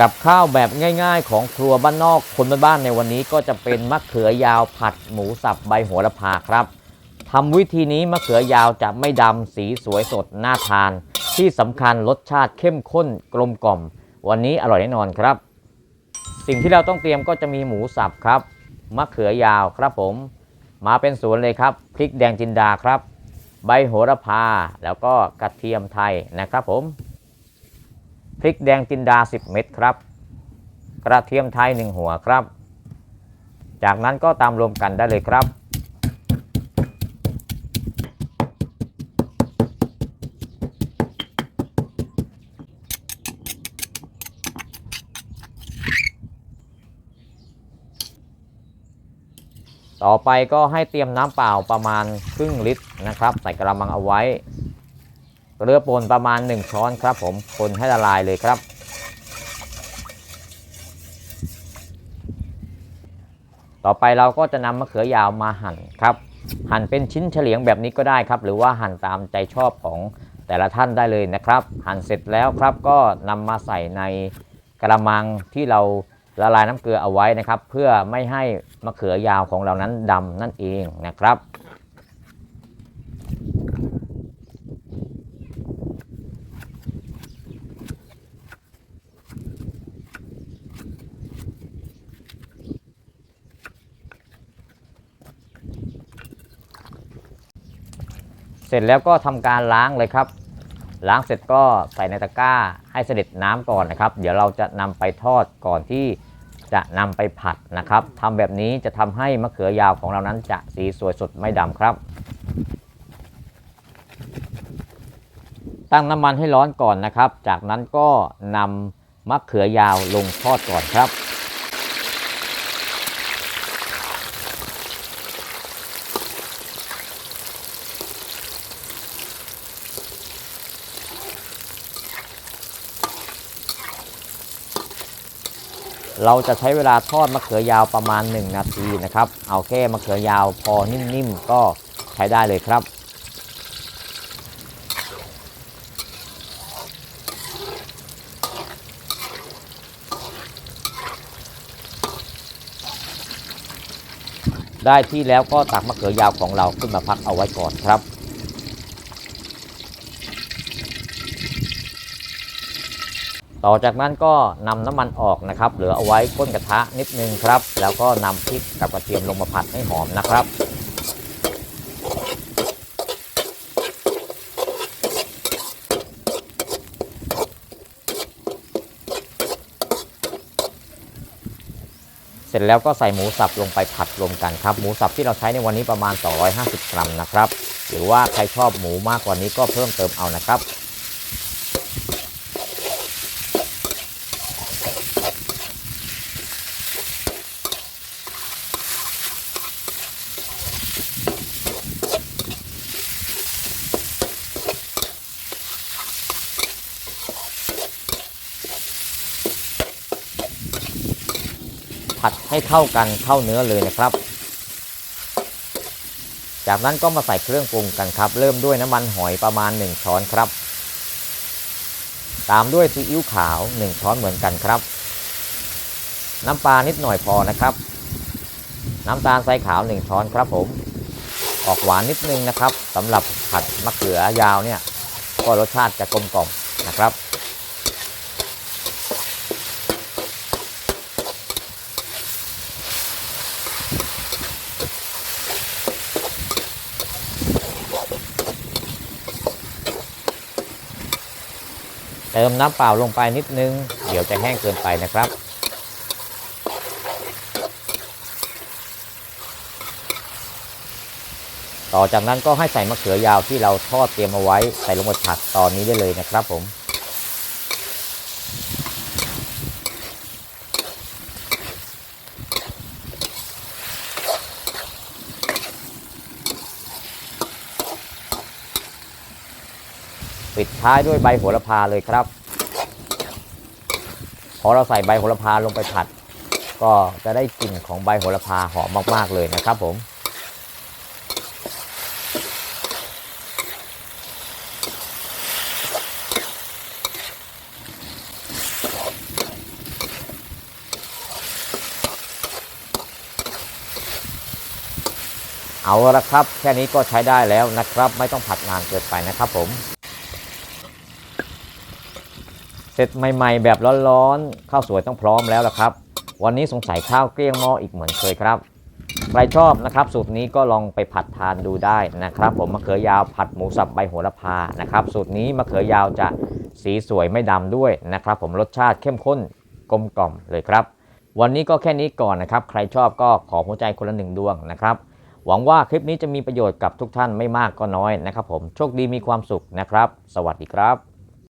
กับข้าวแบบง่าย ๆ ของครัวบ้านนอกคนบ้านๆในวันนี้ก็จะเป็นมะเขือยาวผัดหมูสับใบโหระพาครับทำวิธีนี้มะเขือยาวจะไม่ดำสีสวยสดน่าทาน ที่สำคัญรสชาติเข้มข้นกลมกล่อม วันนี้อร่อยแน่นอนครับ สิ่งที่เราต้องเตรียมก็จะมีหมูสับครับมะเขือยาวครับผม มาเป็นสวนเลยครับพริกแดงจินดาครับ ใบโหระพาแล้วก็กระเทียมไทยนะครับผม พริกแดงจินดา 10 เม็ดครับ กระเทียมไทย 1 หัวครับ จากนั้นก็ตามรวมกันได้เลยครับ ต่อไปก็ให้เตรียมน้ำเปล่าประมาณครึ่งลิตรนะครับ ใส่กระมังเอาไว้ เกลือป่นประมาณ 1 ช้อนครับผมคนให้ละลายเลยครับ ต่อไปเราก็จะนำมะเขือยาวมาหั่นครับ หั่นเป็นชิ้นเฉลียงแบบนี้ก็ได้ครับ หรือว่าหั่นตามใจชอบของแต่ละท่านได้เลยนะครับ หั่นเสร็จแล้วครับก็นำมาใส่ในกระมังที่เราละลายน้ำเกลือเอาไว้นะครับ เพื่อไม่ให้มะเขือยาวของเรานั้นดำนั่นเองนะครับ ร็จแล้วก็ทำการล้างเลยครับ ล้างเสร็จก็ใส่ในตะกร้าให้เสด็จน้ำก่อนนะครับ เดี๋ยวเราจะนำไปทอดก่อนที่จะนำไปผัดนะครับทำแบบนี้จะทำให้มะเขือยาวของเรานั้นจะสีสวยสดไม่ดำครับ ตั้งน้ำมันให้ร้อนก่อนนะครับ จากนั้นก็นำมะเขือยาวลงทอดก่อนครับ เราจะใช้เวลาทอดมะเขือยาวประมาณ 1 นาทีนะครับ เอาแค่มะเขือยาวพอนิ่มๆก็ใช้ได้เลยครับ ได้ที่แล้วก็ตักมะเขือยาวของเราขึ้นมาพักเอาไว้ก่อนครับ ต่อจากนั้นก็นำน้ำมันออกนะครับ เหลือเอาไว้ก้นกระทะนิดนึงครับ แล้วก็นำพริกกับกระเทียมลงมาผัดให้หอมนะครับเสร็จแล้วก็ใส่หมูสับลงไปผัดรวมกันครับ หมูสับที่เราใช้ในวันนี้ประมาณ 250 กรัมนะครับ หรือว่าใครชอบหมูมากกว่านี้ก็เพิ่มเติมเอานะครับ ผัดให้เข้ากันเข้าเนื้อเลยนะครับ จากนั้นก็มาใส่เครื่องปรุงกันครับ เริ่มด้วยน้ำมันหอยประมาณ 1 ช้อนครับ ตามด้วยซีอิ๊วขาว 1 ช้อนเหมือนกันครับ น้ำปลานิดหน่อยพอนะครับ น้ำตาลทรายขาว 1 ช้อนครับผม ออกหวานนิดนึงนะครับสำหรับผัดมะเขือยาวเนี่ยก็รสชาติจะกลมกล่อมนะครับ เติมน้ำเปล่าลงไปนิดนึง เดี๋ยวจะแห้งเกินไปนะครับ ต่อจากนั้นก็ให้ใส่มะเขือยาวที่เราทอดเตรียมเอาไว้ใส่ลงไปผัดตอนนี้ได้เลยนะครับผม ปิดท้ายด้วยใบโหระพาเลยครับ พอเราใส่ใบโหระพาลงไปผัด ก็จะได้กลิ่นของใบโหระพาหอมมากๆเลยนะครับผมเอาละครับ แค่นี้ก็ใช้ได้แล้วนะครับ ไม่ต้องผัดนานเกินไปนะครับผม เสร็จใหม่ ๆ แบบร้อนๆข้าวสวยต้องพร้อมแล้วละครับ วันนี้สงสัยข้าวเกลี้ยงหม้ออีกเหมือนเคยครับใครชอบนะครับสูตรนี้ก็ลองไปผัดทานดูได้นะครับ ผมมะเขือยาวผัดหมูสับใบโหระพานะครับ สูตรนี้มะเขือยาวจะสีสวยไม่ดำด้วยนะครับ ผมรสชาติเข้มข้นกลมกล่อมเลยครับ วันนี้ก็แค่นี้ก่อนนะครับ ใครชอบก็ขอหัวใจคนละหนึ่งดวงนะครับ หวังว่าคลิปนี้จะมีประโยชน์กับทุกท่านไม่มากก็น้อยนะครับ ผมโชคดีมีความสุขนะครับ สวัสดีครับ